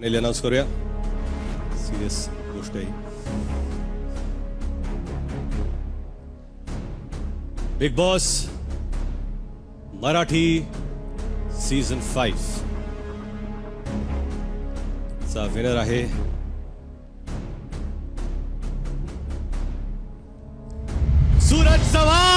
Finally announce करूया. Serious गोष्ट आहे. Bigg Boss Marathi season five चा विनर आहे. सूरज चव्हाण!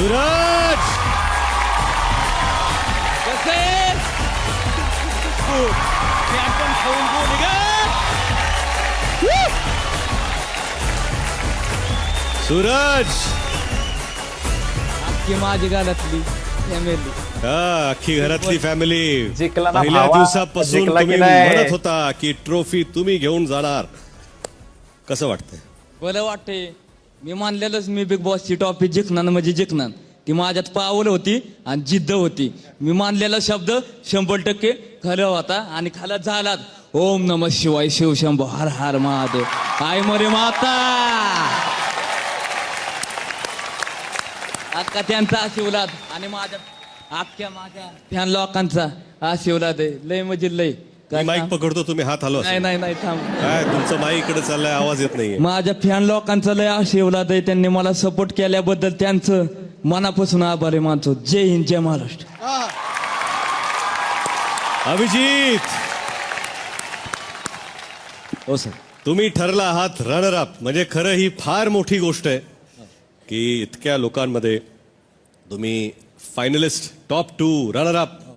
सूरज खाऊन सूरज की माझी गालातली फॅमिली हा, अख्खी घरातली फॅमिली जिंकला ना पहिल्या भावा, दिवसापासून जिंकला की तुम्ही नाही? म्हणत होता की ट्रॉफी तुम्ही घेऊन जाणार. कसं वाटतंय? बरं वाटते मी मानलेलंच मी बिग बॉसची टॉपी जिंकणार म्हणजे जिंकणार. ती माझ्यात पावल होती आणि जिद्द होती. मी मानलेला शब्द शंभर टक्के खरं होता आणि खाला झालात. ओम नम शिवाय शिवशंभो हर हर महादेव. आय मरे माता! अक्का त्यांचा आशीर्वाद आणि माझ्या अख्ख्या माझ्या फॅन लोकांचा आशीर्वाद आहे. लय म्हणजे लय. मी माईक? पकडतो तुम्ही हात हलवा नाही नाही नाही थांब. काय तुमचं माईक इकडे चाललाय आवाज येत नाहीये. माझ्या फॅन लोकांचा लय आशीर्वाद आहे त्यांनी मला सपोर्ट केल्याबद्दल त्यांचं मनापासून आभारी मानतो. जय हिंद जय महाराष्ट्र. अभिजित! हो सर. तुम्ही ठरला आहात रनर अप म्हणजे खरं ही फार मोठी गोष्ट आहे की इतक्या लोकांमध्ये तुम्ही finalist top two runner up